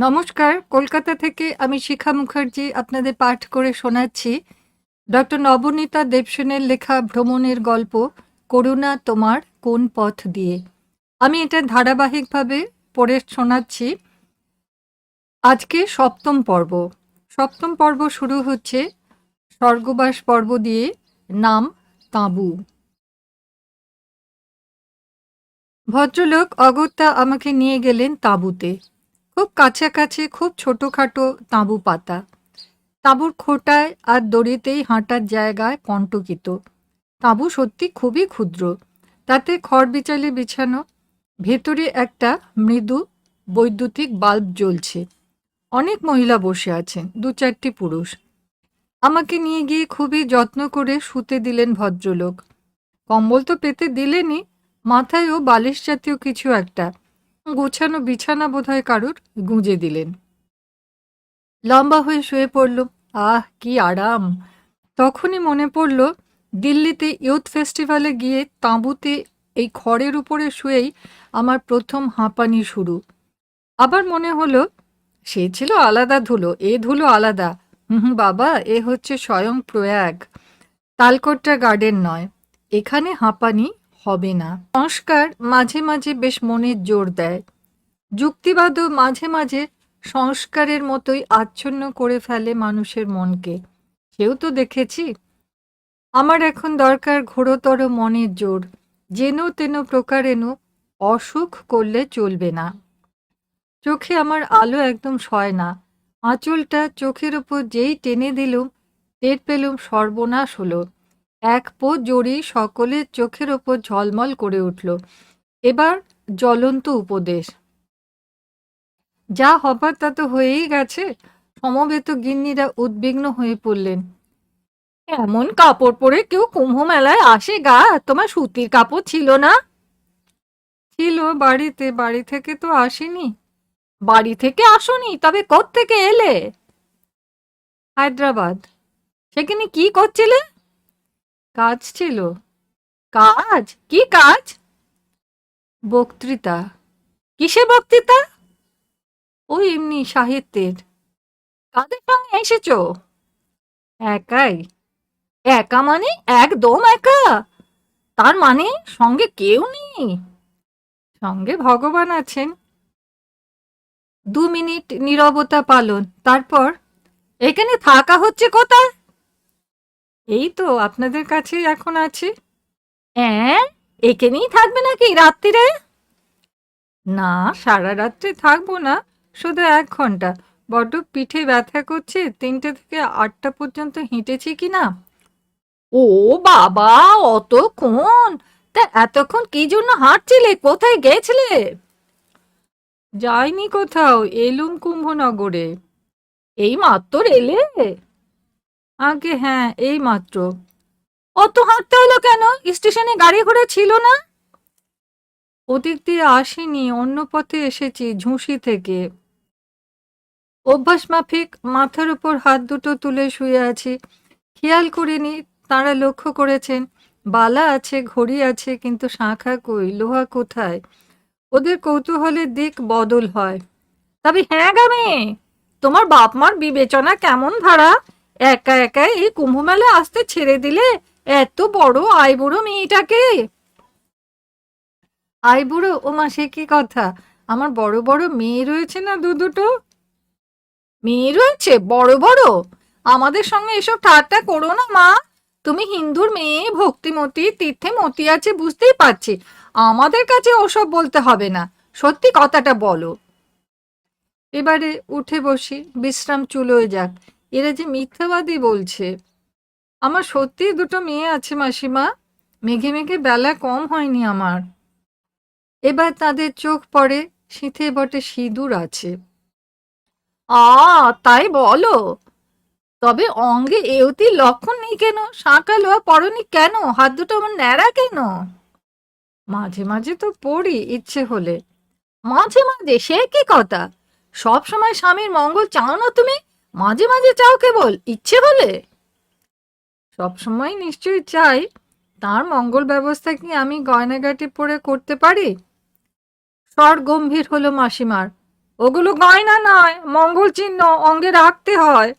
নমস্কার, কলকাতা থেকে আমি শিখা মুখার্জি আপনাদের পাঠ করে শোনাচ্ছি। ডক্টর নবনীতা দেবসেনের লেখা ভ্রমণের গল্প, করুণা তোমার কোন পথ দিয়ে? আমি এটা ধারাবাহিকভাবে পড়ে শোনাচ্ছি। আজকে সপ্তম পর্ব। সপ্তম পর্ব শুরু হচ্ছে স্বর্গবাস পর্ব দিয়ে, নাম তাঁবু। ভদ্রলোক অগত্যা আমাকে নিয়ে গেলেন তাঁবুতে। খুব কাছাকাছি, খুব ছোটোখাটো তাঁবু পাতা। তাঁবুর খোটায় আর দড়িতেই হাঁটার জায়গায় কণ্টকিত। তাঁবু সত্যি খুবই ক্ষুদ্র। তাতে খড় বিচালে বিছানো, ভেতরে একটা মৃদু বৈদ্যুতিক বাল্ব জ্বলছে। অনেক মহিলা বসে আছেন, দু চারটি পুরুষ। আমাকে নিয়ে গিয়ে খুবই যত্ন করে শুতে দিলেন ভদ্রলোক। কম্বল তো পেতে দিলেনই, মাথায়ও বালিশ জাতীয় কিছু একটা। গোছানো বিছানা বোধহয় কারুর গুঁজে দিলেন। লম্বা হয়ে শুয়ে পড়ল। আহ, কি আরাম। তখনই মনে পড়ল, দিল্লিতে ইয়ুথ ফেস্টিভ্যালে গিয়ে তাঁবুতে এই খড়ের উপরে শুয়েই আমার প্রথম হাঁপানি শুরু। আবার মনে হলো, সে ছিল আলাদা ধুলো, এ ধুলো আলাদা। হুম বাবা, এ হচ্ছে স্বয়ং প্রয়াগ। তালকট্টা গার্ডেন নয়। এখানে হাঁপানি হবে না। সংস্কার মাঝে মাঝে বেশ মনের জোর দেয়। যুক্তিবাদও মাঝে মাঝে সংস্কারের মতোই আচ্ছন্ন করে ফেলে মানুষের মনকে। সেও তো দেখেছি। আমার এখন দরকার ঘোরতর মনের জোর। যেন তেন প্রকারেণ অসুখ করলে চলবে না। চোখে আমার আলো একদম সয় না। আঁচলটা চোখের ওপর যেই টেনে দিলুম, টের পেলুম সর্বনাশ হলো। এক পো জড়ি সকলের চোখের ওপর ঝলমল করে উঠল। এবার জ্বলন্ত উপদেশ। যা হবার তা তো হয়েই গেছে। সমবেত গিন্নিরা উদ্বিগ্ন হয়ে পড়লেন। এমন কাপড় পরে কেউ কুম্ভ মেলায় আসে গা? তোমার সুতির কাপড় ছিল না? ছিল, বাড়িতে, বাড়ি থেকে তো আসেনি। বাড়ি থেকে আসনি? তবে থেকে এলে? হায়দ্রাবাদ। সেখানে কি করছিলে? কাজ ছিল। কাজ? কি কাজ? বক্তৃতা। কিসে বক্তৃতা? ওই এমনি সাহিত্যের। কাদের সঙ্গে এসেছ? একাই। একা মানে? একদম একা? তার মানে সঙ্গে কেউ নেই? সঙ্গে ভগবান আছেন। দু মিনিট নীরবতা পালন। তারপর, এখানে থাকা হচ্ছে কোথায়? এই তো আপনাদের কাছেই এখন আছি। হ্যাঁ এখানেই থাকবে নাকি রাত্রিরে? না সারা রাত্রে থাকব না শুধু এক ঘণ্টা। বড্ড পিঠে ব্যথা করছে তিনটে থেকে আটটা পর্যন্ত হেঁটেছি কি না? ও বাবা অতক্ষণ! তা এতক্ষণ কি জন্য হাঁটছিলে? কোথায় গেছিলে? যাইনি কোথাও এলুম কুম্ভনগরে। এই মাত্র এলে? আগে হ্যাঁ এই মাত্র। অত হাঁটতে হলো কেন? স্টেশনে গাড়ি ঘোড়া ছিল না? ওদিক দিয়ে আসিনি, অন্য পথে এসেছি, ঝুঁসি থেকে। অভ্যাস মাফিক, মাথার উপর হাত দুটো তুলে শুয়ে আছি। খেয়াল করিনি, তারা লক্ষ্য করেছেন, বালা আছে, ঘড়ি আছে, কিন্তু শাঁখা কই, লোহা কোথায়? ওদের কৌতূহলের দিক বদল হয়। তবে হ্যাঁ গামে তোমার বাপ মার বিবেচনা কেমন ভাড়া? একা একা এই কুম্ভমেলা আসতে ছেড়ে দিলে এত বড় আইবুড়ো মেয়েটাকে। আইবুড়ো? ও মা, সে কি কথা? আমার বড় বড় মেয়ে রয়েছে না দু দুটো? মেয়ে রয়েছে? বড় বড়? আমাদের সঙ্গে এসব ঠাট্টা করো না, মা। তুমি হিন্দুর মেয়ে, ভক্তিমতি তীর্থে মতি আছে, বুঝতেই পারছি। আমাদের কাছে ওসব বলতে হবে না। সত্যি কথাটা বলো। এবারে উঠে বসি, বিশ্রাম চুলোয় যাক। এরা যে মিথ্যাবাদী বলছে। আমার সত্যি দুটো মেয়ে আছে, মাসিমা। মেঘে মেঘে বেলা কম হয়নি আমার। এবার তাদের চোখ পড়ে, শীতে বটে সিঁদুর আছে। আ, তাই বলো? তবে অঙ্গে এওতি লক্ষণ নেই কেন? শাঁকা লোয়া পড়নি কেন? হাত দুটো আমার ন্যাড়া কেন? মাঝে মাঝে তো পড়ি ইচ্ছে হলে। মাঝে মাঝে, সে কি কথা? সব সময় স্বামীর মঙ্গল চাও না তুমি? মাঝে মাঝে চাও কেবল, ইচ্ছে হলে। সব সময় নিশ্চয়ই চাই। তার মঙ্গল ব্যবস্থা কি আমি গয়নাগাটি পরে করতে পারি? স্বর গম্ভীর হলো মাসিমার। ওগুলো গয়না নয়, মঙ্গল চিহ্ন অঙ্গে রাখতে হয়।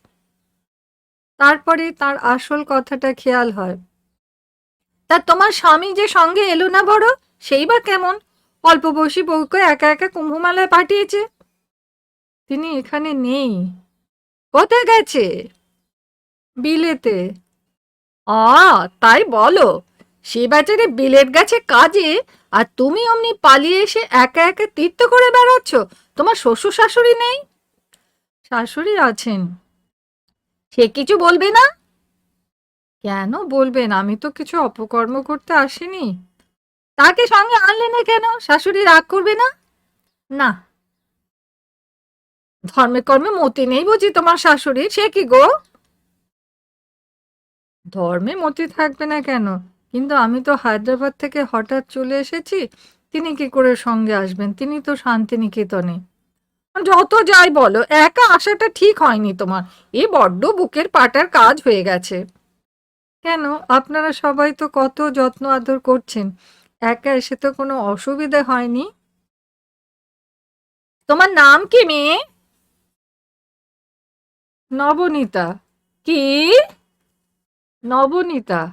তারপরে তার আসল কথাটা খেয়াল হয়। তা তোমার স্বামী যে সঙ্গে এলো না বড়, সেই বা কেমন? অল্প বয়সী বউকে একা একা কুম্ভমেলায় পাঠিয়েছে। তিনি এখানে নেই। কোথায় গেছে? বিলেতে। আ, তাই বলো। সে বেচারে বিলেত গেছে কাজে, আর তুমি অমনি পালিয়ে এসে একা একা তীর্থ করে বেড়াচ্ছ? তোমার শ্বশুর শাশুড়ি নেই? শাশুড়ি আছেন। সে কিছু বলবে না? কেন বলবেন আমি তো কিছু অপকর্ম করতে আসিনি। তাকে সঙ্গে আনলে না কেন? শাশুড়ি রাগ করবে না? না ধর্মে কর্মে মতি নেই বুঝি তোমার শাশুড়ি? সে কি গো? ধর্মে মতি থাকবে না কেন? কিন্তু আমি তো হায়দ্রাবাদ থেকে হঠাৎ চলে এসেছি, তিনি কি করে সঙ্গে আসবেন? তিনি তো শান্তিনিকেতনে। যত যাই বলো, একা আসাটা ঠিক হয়নি তোমার। এ বড্ড বুকের পাটার কাজ হয়ে গেছে। কেন? আপনারা সবাই তো কত যত্ন আদর করছেন। একা এসে তো কোনো অসুবিধা হয়নি। তোমার নাম কি মেয়ে? নবনীতা। কি? নবনীতা।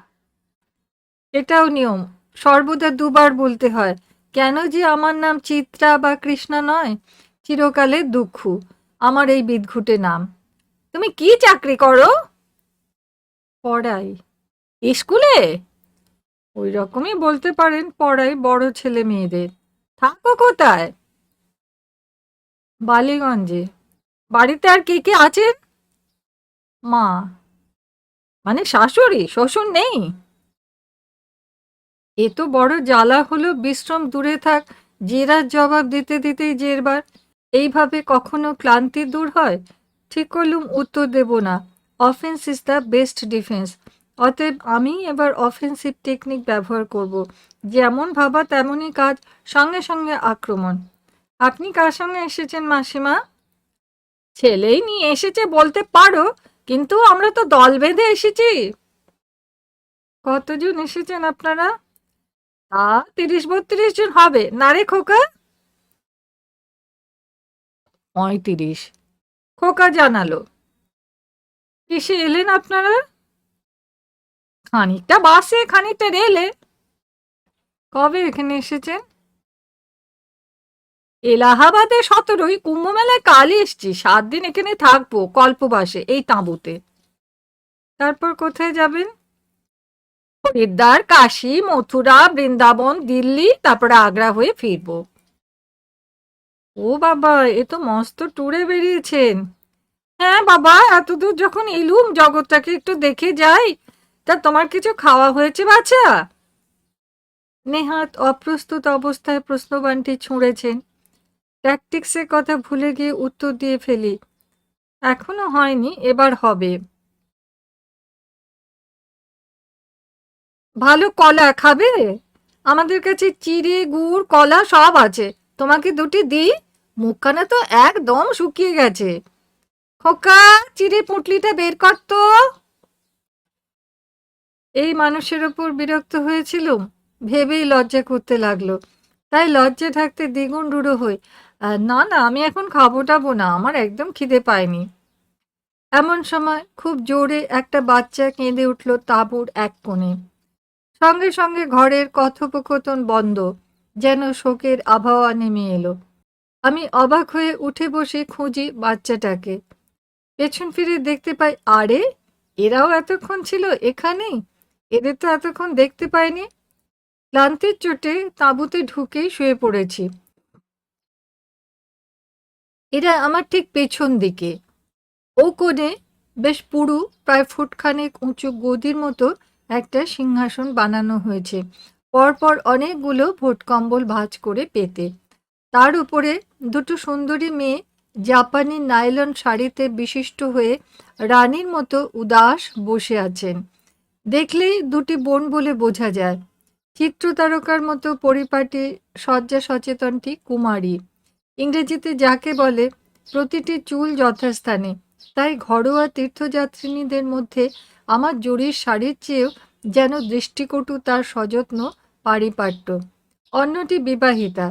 এটাও নিয়ম। সর্বদা দুবার বলতে হয়, কেন যে আমার নাম চিত্রা বা কৃষ্ণা নয়? চিরকালের দুঃখ। আমার এই বিদঘুটে নাম। তুমি কি চাকরি করো? পড়াই। স্কুলে? ওই রকমই বলতে পারেন পড়াই বড় ছেলে মেয়েদের। থাকো কোথায়? বালিগঞ্জে। বাড়িতে আর কে কে আছেন? মা। মানে শাশুড়ি, শ্বশুর নেই? এ তো বড় জ্বালা হলো, বিশ্রম দূরে থাক, জেরার জবাব দিতে দিতেই জেরবার। এইভাবে কখনো ক্লান্তি দূর হয়? ঠিক করলুম, উত্তর দেব না। Offence is the best defence অতএব আমি এবার অফেন্সিভ টেকনিক ব্যবহার করব। যেমন ভাবা তেমনই কাজ, সঙ্গে সঙ্গে আক্রমণ। আপনি কার সঙ্গে এসেছেন মাসিমা? ছেলেই নিয়ে এসেছে বলতে পারো। কিন্তু আমরা তো দল বেঁধে এসেছি। কতজন এসেছেন আপনারা? তা তিরিশ বত্রিশ জন হবে। না রে খোকা? পঁয়ত্রিশ। খোকা জানালো। কিসে এলেন আপনারা? খানিকটা বাসে, খানিকটা রেলে। কবে এখানে এসেছেন? এলাহাবাদে সতেরোই কুম্ভ মেলায় কালই এসছি, সাত দিন এখানে থাকব, কল্পবাসে, এই তাঁবুতে। তারপর কোথায় যাবেন? হরিদ্বার কাশী, মথুরা, বৃন্দাবন, দিল্লি, তারপরে আগ্রা হয়ে ফিরবো। ও বাবা, এ তো মস্ত ট্যুরে বেরিয়েছেন। হ্যাঁ বাবা, এতদূর যখন এলুম, জগৎটাকে একটু দেখে যাই। তা তোমার কিছু খাওয়া হয়েছে বাছা? নেহাত অপ্রস্তুত অবস্থায় প্রশ্নবানটি ছুঁড়েছেন। ট্যাকটিক্সের কথা ভুলে গিয়ে উত্তর দিয়ে ফেলি। এখনও হয়নি, এবার হবে। ভালো কলা খাবে? আমাদের কাছে চিড়ে, গুড়, কলা সব আছে। তোমাকে দুটি দিই? মুখখানা তো একদম শুকিয়ে গেছে। খোকা, চিড়ে পুঁটলিটা বের কর তো। এই মানুষের ওপর বিরক্ত হয়েছিলুম। ভেবেই লজ্জা করতে লাগল। তাই লজ্জা ঢাকতে দ্বিগুণ রূঢ় হই। না না, আমি এখন খাব টাবো না, আমার একদম খিদে পায়নি। এমন সময় খুব জোরে একটা বাচ্চা কেঁদে উঠল তাঁবুর এক কোণে। সঙ্গে সঙ্গে ঘরের কথোপকথন বন্ধ, যেন শোকের আবহাওয়া নেমে এলো। আমি অবাক হয়ে উঠে বসে খুঁজি বাচ্চাটাকে। পেছন ফিরে দেখতে পাই, আরে, এরাও এতক্ষণ ছিল এখানেই এদের তো এতক্ষণ দেখতে পাইনি। ক্লান্তির চোটে তাঁবুতে ঢুকেই শুয়ে পড়েছি। এরা আমার ঠিক পেছন দিকে। ও কোণে বেশ পুরু, প্রায় ফুটখানেক উঁচু গদির মতো একটা সিংহাসন বানানো হয়েছে। পরপর অনেকগুলো ভোটকম্বল ভাঁজ করে পেতে। তার উপরে দুটো সুন্দরী মেয়ে জাপানি নাইলন শাড়িতে বিশিষ্ট হয়ে রানীর মতো উদাস বসে আছেন। দেখলেই দুটি বোন বলে বোঝা যায়। চিত্রতারকার মতো পরিপাটি শয্যা সচেতনটি কুমারী। ইংরেজিতে যাকে বলে প্রতিটি চুল যথাস্থানে, তাই ঘরোয়া তীর্থযাত্রিনীদের মধ্যে আমার জরির শাড়ির চেয়েও যেন দৃষ্টিকটু তার সযত্ন, পারিপাট্য। অন্যটি বিবাহিতা।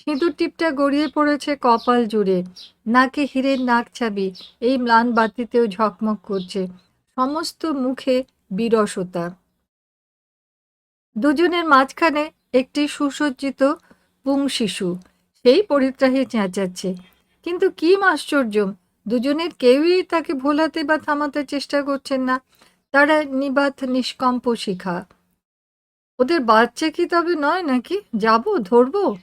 সিঁদুর টিপটা গড়িয়ে পড়েছে কপাল জুড়ে, নাকে হীরের নাক ছাবি এই ম্লান বাতিতেও ঝকমক করছে, সমস্ত মুখে বিরসতা। দুজনের মাঝখানে একটি সুসজ্জিত পুং শিশু সেই পরিত্রাহে চেঁচাচ্ছে কিন্তু কি আশ্চর্য, দুজনের কেউই তাকে ভোলাতে বা থামাতে চেষ্টা করছেন না। তারা নিবাত নিষ্কম্প শিখা। ওদের বাচ্চা কি তবে নয় নাকি? যাব, ধরবো?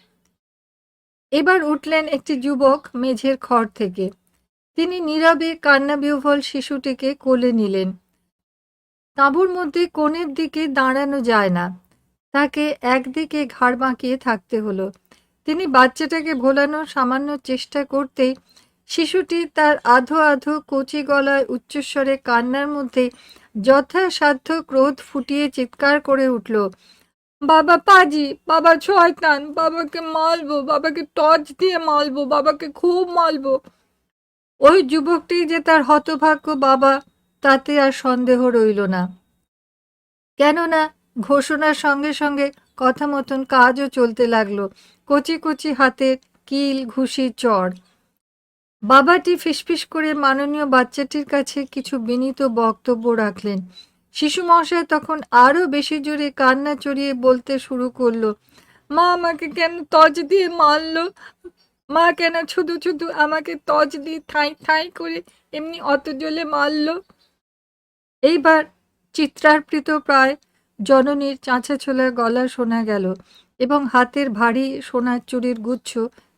এবার উঠলেন একটি যুবক মেঝের খড় থেকে। তিনি নীরবে কান্নাবিহ্বল শিশুটিকে কোলে নিলেন। তাঁবুর মধ্যে কোণের দিকে দাঁড়ানো যায় না। তাকে একদিকে ঘাড় বাঁকিয়ে থাকতে হলো। তিনি বাচ্চাটাকে ভোলানোর সামান্য চেষ্টা করতেই শিশুটি তার আধো আধো কচি গলায় উচ্চস্বরে কান্নার মধ্যে যথাসাধ্য ক্রোধ ফুটিয়ে চিৎকার করে উঠল, বাবা পাজি, বাবা শয়তান, বাবাকে মারবো, বাবাকে টর্চ দিয়ে মারবো, বাবাকে খুব মারবো। ওই যুবকটি যে তার হতভাগ্য বাবা, তাতে আর সন্দেহ রইল না। কেননা ঘোষণার সঙ্গে সঙ্গে কথা মতন কাজও চলতে লাগল। কচি কচি হাতের কিল, ঘুষি চড় বাবাটি ফিসফিস করে মাননীয় বাচ্চাটির কাছে কিছু বিনীত বক্তব্য রাখলেন। শিশু মহাশয় তখন আরও বেশি জোরে কান্না চড়িয়ে বলতে শুরু করল, মা আমাকে কেন তজ দিয়ে মারলো? মা কেন শুধু শুধু আমাকে তজ দিয়ে ঠাই ঠাই করে এমনি অত জলে মারলো? এইবার চিত্রার্পিত প্রায় জননীর চাঁচা ছোলা গলা শোনা গেল এবং হাতের ভারী সোনার চুরির গুচ্ছ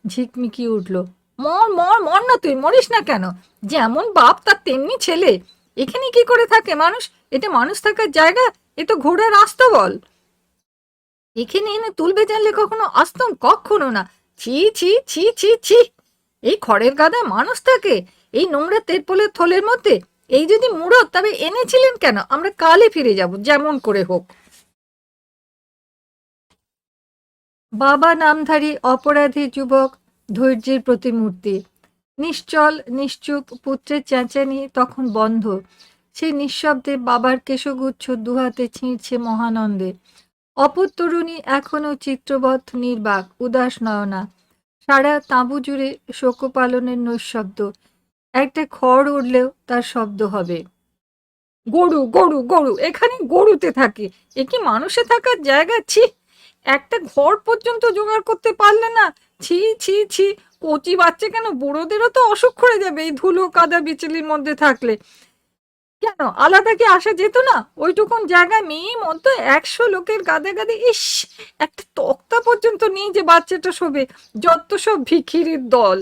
ঝিকমিকি উঠল। মর মর মর না তুই, মরিস না কেন? যেমন বাপ, তার তেমনি ছেলে। এখানে কি করে থাকে মানুষ? এটা মানুষ থাকার জায়গা? এ তো ঘোড়ার রাস্তা বল। এখানে এনে তুলবে জানলে কখনো আসতাম, কখনো না। ছি ছি ছি ছি ছি। এই খড়ের গাদায় মানুষ থাকে। এই নোংরা তেরপোলের থলের মধ্যে এই যদি মুড়ত তবে এনেছিলেন কেন? আমরা কালে ফিরে যাব, যেমন করে হোক। বাবা নামধারী অপরাধী যুবক, ধৈর্যের প্রতিমূর্তি। নিশ্চল, নিশ্চুপ, পুত্রের চেঁচানি তখন বন্ধ। সে নিঃশব্দে বাবার কেশগুচ্ছ দুহাতে ছিঁড়ছে মহানন্দে। অপর তরুণী এখনও চিত্রবৎ, নির্বাক, উদাস নয়না। সারা তাঁবু জুড়ে শোকপালনের নৈশব্দ। একটা খড় উঠলেও তার শব্দ হবে। গরু গরু গরু, এখানে গরুতে থাকে। এ কি মানুষে থাকার জায়গা? ছি, একটা ঘর পর্যন্ত জোগাড় করতে পারলে না? ছি ছি ছি, কচি বাচ্চা কেন? বুড়োদেরও তো অসুখ করে যাবে এই ধুলো কাদা বিচলির মধ্যে থাকলে। কেন? আলাদা কি আসা যেত না? ওইটুকুন জায়গায় মেয়ে মতো একশো লোকের গাদে গাদে, ইস, একটা তক্তা পর্যন্ত নেই যে বাচ্চাটা শোবে, যত সব ভিখিরির দল।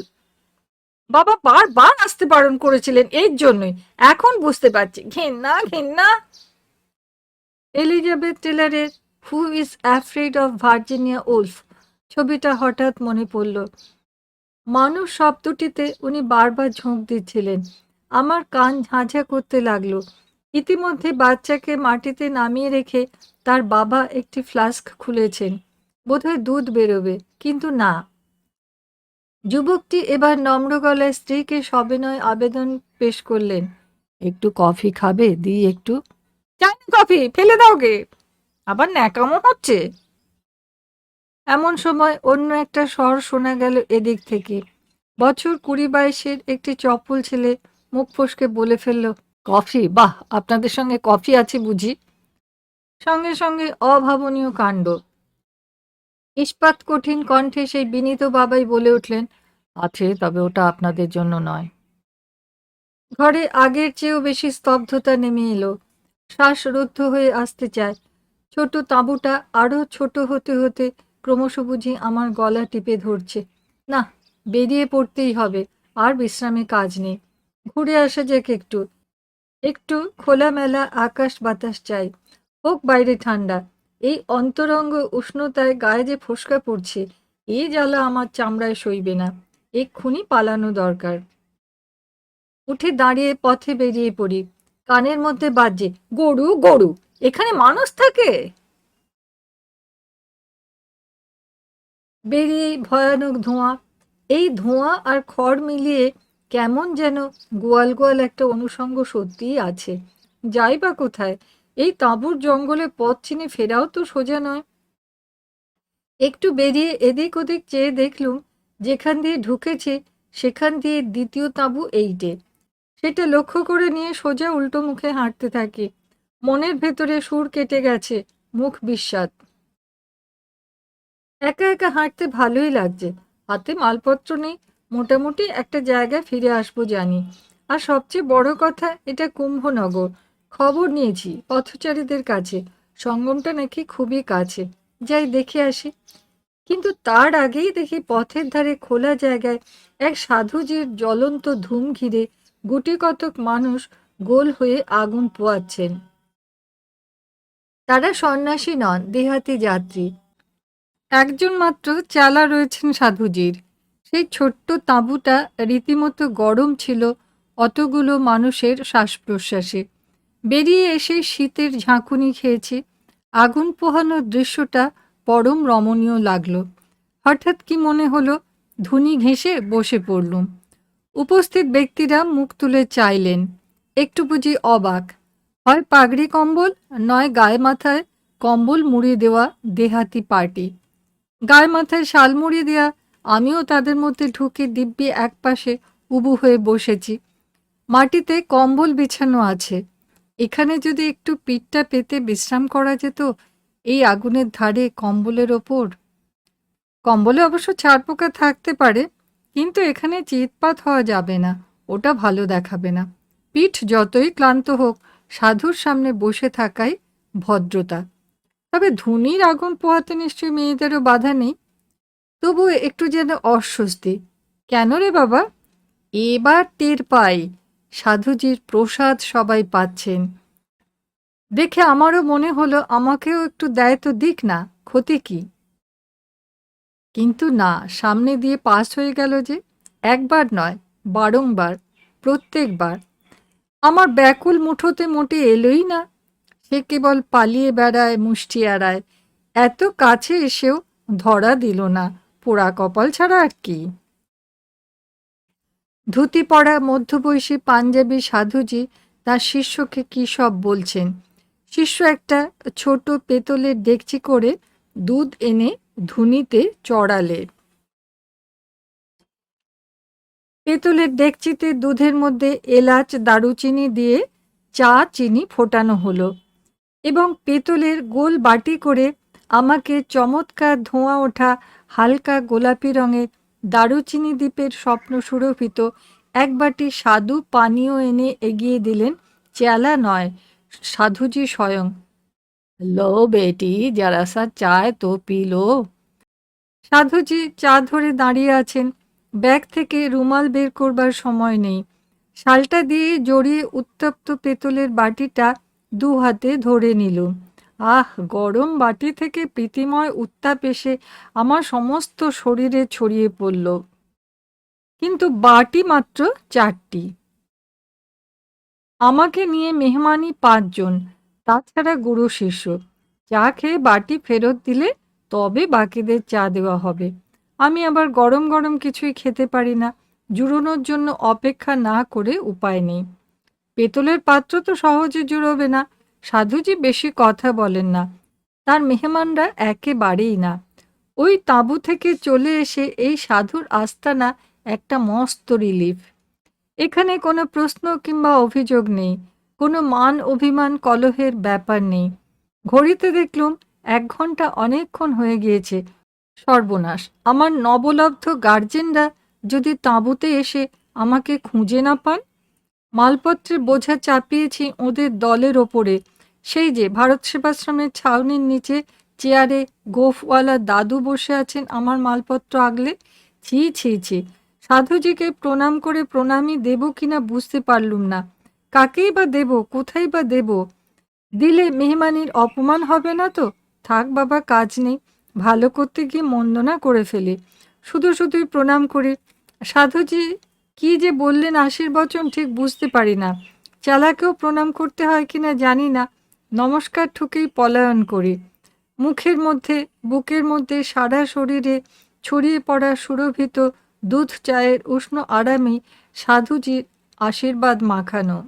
বাবা বারবার আসতে বারণ করেছিলেন এর জন্যই। এখন বুঝতে পারছি। ঘেন্না ঘেন্না। Elizabeth টেলারের who is afraid of Virginia Woolf ছবিটা হঠাৎ মনে পড়ল। মানুষ শব্দটিতে উনি বারবার ঝোঁক দিচ্ছিলেন। আমার কান ঝাঁঝা করতে লাগল। ইতিমধ্যে বাচ্চাকে মাটিতে নামিয়ে রেখে তার বাবা একটি ফ্লাস্ক খুলেছেন। বোধহয় দুধ বেরোবে, কিন্তু না। যুবকটি এবার নম্র গলায় স্ত্রীকে সবিনয় আবেদন পেশ করলেন। একটু কফি খাবে? দিই একটু। কফি, ফেলে দাও গে। আবার ন্যাকামো হচ্ছে। এমন সময় অন্য একটা স্বর শোনা গেল এদিক থেকে। বছর কুড়ি বাইশের একটি চপ্পল ছেলে মুখ ফসকে বলে ফেলল, কফি? বাহ, আপনাদের সঙ্গে কফি আছে বুঝি? সঙ্গে সঙ্গে অভাবনীয় কাণ্ড। ইস্পাত কঠিন কণ্ঠে সেই বিনীত বাবাই বলে উঠলেন, আছে, তবে ওটা আপনাদের জন্য নয়। ঘরে আগের চেয়েও বেশি স্তব্ধতা নেমে এলো। শ্বাস রুদ্ধ হয়ে আসতে চায়। ছোট তাঁবুটা আরও ছোট হতে হতে ক্রমশ বুঝি আমার গলা টিপে ধরছে। না, বেরিয়ে পড়তেই হবে, আর বিশ্রামে কাজ নেই। ঘুরে আসা যাক একটু। একটু খোলামেলা আকাশ বাতাস চাই, হোক বাইরে ঠান্ডা। এই অন্তরঙ্গ উষ্ণতায় গায়ে যে ফোসকা পড়ছে, এ জ্বালা আমার চামড়ায় সইবে না। এক্ষুনি পালানো দরকার। উঠে দাঁড়িয়ে পথে বেরিয়ে পড়ি। কানের মধ্যে বাজে, গরু গরু, এখানে মানুষ থাকে? বেরিয়ে ভয়ানক ধোঁয়া। এই ধোঁয়া আর খড় মিলিয়ে কেমন যেন গোয়াল গোয়াল একটা অনুষঙ্গ সত্যিই আছে। যাই বা কোথায় এই তাঁবুর জঙ্গলে পথ চিনে ফেরাও তো সোজা নয়। একটু বেরিয়ে এদিক ওদিক চেয়ে দেখলুম, যেখান দিয়ে ঢুকেছে সেখান দিয়ে দ্বিতীয় তাঁবু এইটে। সেটা লক্ষ্য করে নিয়ে সোজা উল্টো মুখে হাঁটতে থাকি। মনের ভেতরে সুর কেটে গেছে, মুখ বিস্বাদ। একা একা হাঁটতে ভালোই লাগছে, হাতে মালপত্র নেই, মোটামুটি একটা জায়গায় ফিরে আসব জানি। আর সবচেয়ে বড় কথা, এটা কুম্ভনগর। খবর নিয়েছি পথচারীদের কাছে। সঙ্গমটা নাকি খুবই কাছে। যাই দেখে আসি। কিন্তু তার আগেই দেখি পথের ধারে খোলা জায়গায় এক সাধুজির জ্বলন্ত ধুম ঘিরে গুটি কতক মানুষ গোল হয়ে আগুন পোয়াচ্ছেন। তারা সন্ন্যাসী নন, দেহাতি যাত্রী। একজন মাত্র চালা রয়েছেন সাধুজির। সেই ছোট্ট তাঁবুটা রীতিমতো গরম ছিল অতগুলো মানুষের শ্বাস প্রশ্বাসে বেরিয়ে এসে শীতের ঝাঁকুনি খেয়েছি। আগুন পোহানোর দৃশ্যটা পরম রমণীয় লাগল। হঠাৎ কি মনে হলো, ধুনি ঘেঁষে বসে পড়লুম। উপস্থিত ব্যক্তিরা মুখ তুলে চাইলেন। একটু বুঝি অবাক। হয় পাগড়ি কম্বল, নয় গায়ে মাথায় কম্বল মুড়িয়ে দেওয়া দেহাতি পার্টি। গায়ে মাথায় শাল মুড়িয়ে দেওয়া আমিও তাদের মধ্যে ঢুকে দিব্যি একপাশে উবু হয়ে বসেছি। মাটিতে কম্বল বিছানো আছে। এখানে যদি একটু পিঠটা পেতে বিশ্রাম করা যেত, এই আগুনের ধারে কম্বলের ওপর। কম্বলে অবশ্য ছাড়পোকা থাকতে পারে, কিন্তু এখানে চিৎপাত হওয়া যাবে না, ওটা ভালো দেখাবে না। পিঠ যতই ক্লান্ত হোক, সাধুর সামনে বসে থাকাই ভদ্রতা। তবে ধুনির আগুন পোহাতে নিশ্চয়ই মেয়েদেরও বাধা নেই। তবু একটু যেন অস্বস্তি। কেন রে বাবা? এবার টের পাই। সাধুজির প্রসাদ সবাই পাচ্ছেন। দেখে আমারও মনে হলো আমাকেও একটু দেয় তো দিক না, ক্ষতি কি? কিন্তু না, সামনে দিয়ে পাস হয়ে গেল যে, একবার নয়, বারংবার, প্রত্যেকবার। আমার ব্যাকুল মুঠোতে মোটে এলোই না, সে কেবল পালিয়ে বেড়ায় মুষ্টি এড়ায় এত কাছে এসেও ধরা দিল না, পোড়া কপাল ছাড়া আর কি? ধুতি পড়া মধ্যবয়সী পাঞ্জাবি সাধুজি তার শিষ্যকে কী সব বলছেন? শিষ্য একটা ছোট পেতলের ডেকচি করে দুধ এনে ধুনিতে চড়ালে। পেতলের ডেকচিতে দুধের মধ্যে এলাচ, দারুচিনি দিয়ে চা চিনি ফোটানো হলো এবং পেতলের গোল বাটি করে আমাকে চমৎকার ধোঁয়া ওঠা হালকা গোলাপি রঙের দারুচিনি দ্বীপের স্বপ্ন সুরভিত। এক বাটি সাধু পানীয় এনে এগিয়ে দিলেন চেলা নয়, সাধুজি স্বয়ং। লো বেটি যারা সা চায় তো পিলো। সাধুজি চা ধরে দাঁড়িয়ে আছেন। ব্যাগ থেকে রুমাল বের করবার সময় নেই। শালটা দিয়ে জড়িয়ে উত্তপ্ত পেতলের বাটিটা দু হাতে ধরে নিল। আহ, গরম বাটি থেকে প্রীতিময় উত্তাপ এসে আমার সমস্ত শরীরে ছড়িয়ে পড়ল। কিন্তু বাটি মাত্র চারটি। আমাকে নিয়ে মেহমানি পাঁচজন, তাছাড়া গুরু শিষ্য। চা খেয়ে বাটি ফেরত দিলে তবে বাকিদের চা দেওয়া হবে। আমি আবার গরম গরম কিছুই খেতে পারি না, জুড়োনোর জন্য অপেক্ষা না করে উপায় নেই। পেতলের পাত্র তো সহজে জুড়োবে না সাধুজি বেশি কথা বলেন না। তার মেহমানরা একেবারেই না। ওই তাঁবু থেকে চলে এসে এই সাধুর আস্তানা একটা মস্ত রিলিফ। এখানে কোনো প্রশ্ন কিংবা অভিযোগ নেই, কোনো মান অভিমান কলহের ব্যাপার নেই। ঘড়িতে দেখলুম এক ঘণ্টা অনেকক্ষণ হয়ে গিয়েছে। সর্বনাশ, আমার নবলব্ধ গার্জেনরা যদি তাঁবুতে এসে আমাকে খুঁজে না পান? মালপত্রের বোঝা চাপিয়েছি ওদের দলের ওপরে। সেই যে ভারত সেবাশ্রমের ছাউনির নিচে চেয়ারে গোফওয়ালা দাদু বসে আছেন আমার মালপত্র আগলে। ছি ছি ছি, সাধুজিকে প্রণাম করে প্রণামই দেব কিনা বুঝতে পারলুম না। কাকেই বা দেব, কোথায় বা দেব? দিলে মেহমানির অপমান হবে না তো? থাক বাবা, কাজ নেই। ভালো করতে গিয়ে মন্দনা করে ফেলি। শুধু শুধুই প্রণাম করি। সাধুজি কি যে বললেন আশীর্বচন ঠিক বুঝতে পারি না। চালাকেও প্রণাম করতে হয় কিনা জানি না। নমস্কার ঠুকেই পলায়ন করি। মুখের মধ্যে, বুকের মধ্যে সারা শরীরে ছড়িয়ে পড়া সুরভিত দুধ চায়ের উষ্ণ আরামে সাধুজির আশীর্বাদ মাখানো।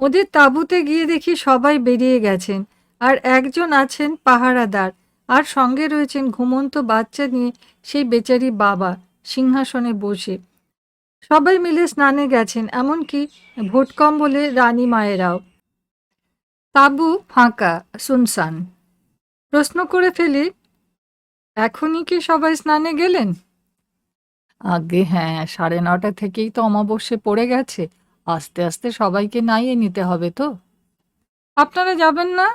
ওদের তাঁবুতে গিয়ে দেখি সবাই বেরিয়ে গেছেন আর একজন আছেন পাহারাদার আর সঙ্গে রয়েছেন ঘুমন্ত বাচ্চা নিয়ে সেই বেচারি বাবা সিংহাসনে বসে। সবাই মিলে স্নানে গেছেন, এমনকি ভোট কম বলে রানী মায়েরাও। তাবু ফাঁকা, সুনসান। প্রশ্ন করে ফেলি, এখনই কি সবাই স্নানে গেলেন? আগে হ্যাঁ সাড়ে নটা থেকেই তো অমাবস্যে পড়ে গেছে, আস্তে আস্তে সবাইকে নাইয়ে নিতে হবে তো। আপনারা যাবেন না?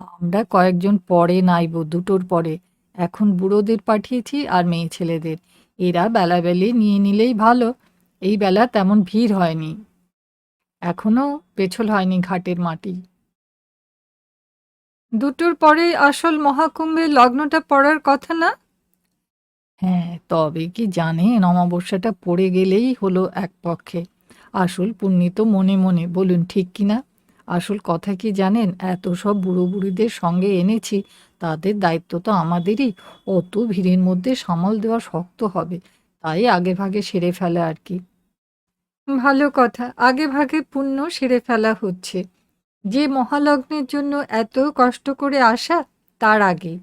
আমরা কয়েকজন পরে নাইব, দুটোর পরে। এখন বুড়োদের পাঠিয়েছি আর মেয়ে ছেলেদের। এরা বেলাবেলি নিয়ে নিলেই ভালো, এই বেলা তেমন ভিড় হয়নি। এখনও পেছল হয়নি ঘাটের মাটি। দুটোর পরেই আসল মহাকুম্ভের লগ্নটা পড়ার কথা না? হ্যাঁ তবে কি জানেন, অমাবস্যাটা পড়ে গেলেই হলো এক পক্ষে। আসল পুণ্যিত মনে মনে, বলুন ঠিক কি না? আসল কথা কি জানেন, এত সব বুড়ো বুড়িদের সঙ্গে এনেছি, তাদের দায়িত্ব তো আমাদেরই। অত ভিড়ের মধ্যে সামাল দেওয়া শক্ত হবে, তাই আগে ভাগে সেরে ফেলা আর কি। ভালো কথা। আগে ভাগে পুণ্য সেরে ফেলা হচ্ছে। যে মহালগ্নের জন্য এত কষ্ট করে আসা, তার আগে।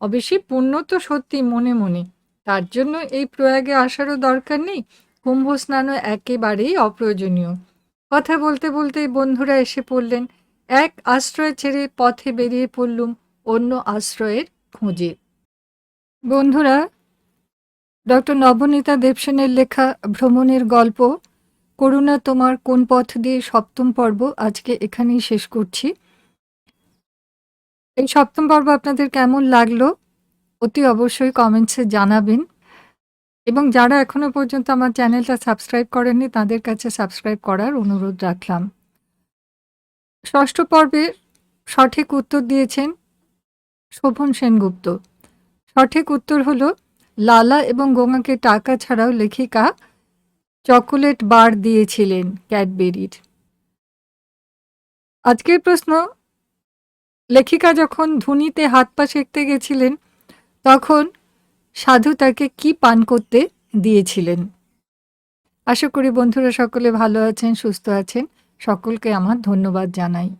অবশ্যই পুণ্য তো সত্যি মনে মনে। তার জন্য এই প্রয়াগে আসারও দরকার নেই। কুম্ভ স্নানও একেবারেই অপ্রয়োজনীয়। কথা বলতে বলতে বন্ধুরা এসে পড়লেন। এক আশ্রয় ছেড়ে পথে বেরিয়ে পড়লুম অন্য আশ্রয়ের খোঁজে। বন্ধুরা, ডক্টর নবনীতা দেবসেনের লেখা ভ্রমণের গল্প করুণা, তোমার কোন পথ দিয়ে সপ্তম পর্ব আজকে এখানেই শেষ করছি। এই সপ্তম পর্ব আপনাদের কেমন লাগল অতি অবশ্যই কমেন্টসে জানাবেন। এবং যারা এখনও পর্যন্ত আমার চ্যানেলটা সাবস্ক্রাইব করেননি, তাদের কাছে সাবস্ক্রাইব করার অনুরোধ রাখলাম। ষষ্ঠ পর্বের সঠিক উত্তর দিয়েছেন শোভন সেনগুপ্ত। সঠিক উত্তর হলো, লালা এবং গোঙাকে টাকা ছাড়াও লেখিকা চকোলেট বার দিয়েছিলেন ক্যাডবেরির। আজকের প্রশ্ন, লেখিকা যখন ধুনিতে হাত পা শেখতে গেছিলেন, তখন সাধু তাকে কি পান করতে দিয়েছিলেন? আশা করি বন্ধুরা সকলে ভালো আছেন, সুস্থ আছেন। সকলকে আমার ধন্যবাদ জানাই।